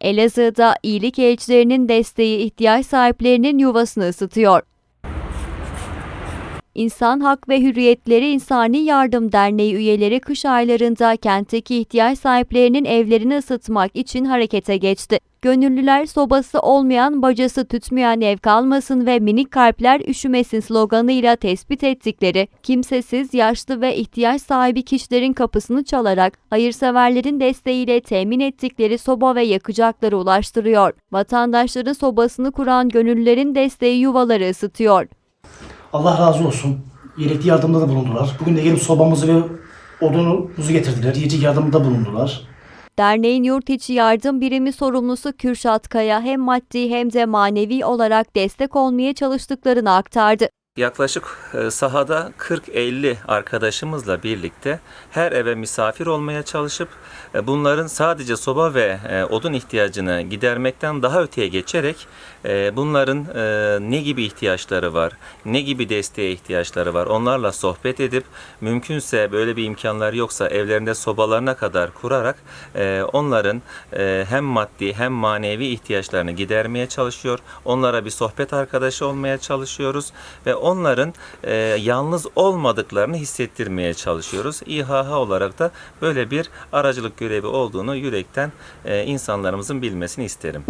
Elazığ'da iyilik elçilerinin desteği ihtiyaç sahiplerinin yuvasını ısıtıyor. İnsan Hak ve Hürriyetleri İnsani Yardım Derneği üyeleri kış aylarında kentteki ihtiyaç sahiplerinin evlerini ısıtmak için harekete geçti. Gönüllüler sobası olmayan, bacası tütmeyen ev kalmasın ve minik kalpler üşümesin sloganıyla tespit ettikleri kimsesiz, yaşlı ve ihtiyaç sahibi kişilerin kapısını çalarak hayırseverlerin desteğiyle temin ettikleri soba ve yakacakları ulaştırıyor. Vatandaşların sobasını kuran gönüllülerin desteği yuvaları ısıtıyor. Allah razı olsun. Gerekli yardımda da bulundular. Bugün de gelip sobamızı ve odunumuzu getirdiler. Yiyecek yardımda bulundular. Derneğin yurt içi yardım birimi sorumlusu Kürşat Kaya hem maddi hem de manevi olarak destek olmaya çalıştıklarını aktardı. Yaklaşık e, sahada 40-50 arkadaşımızla birlikte her eve misafir olmaya çalışıp e, bunların sadece soba ve e, odun ihtiyacını gidermekten daha öteye geçerek bunların ne gibi ihtiyaçları var, ne gibi desteğe ihtiyaçları var onlarla sohbet edip mümkünse böyle bir imkanlar yoksa evlerinde sobalarına kadar kurarak onların hem maddi hem manevi ihtiyaçlarını gidermeye çalışıyor. Onlara bir sohbet arkadaşı olmaya çalışıyoruz ve onların e, yalnız olmadıklarını hissettirmeye çalışıyoruz. İHH olarak da böyle bir aracılık görevi olduğunu yürekten e, insanlarımızın bilmesini isterim.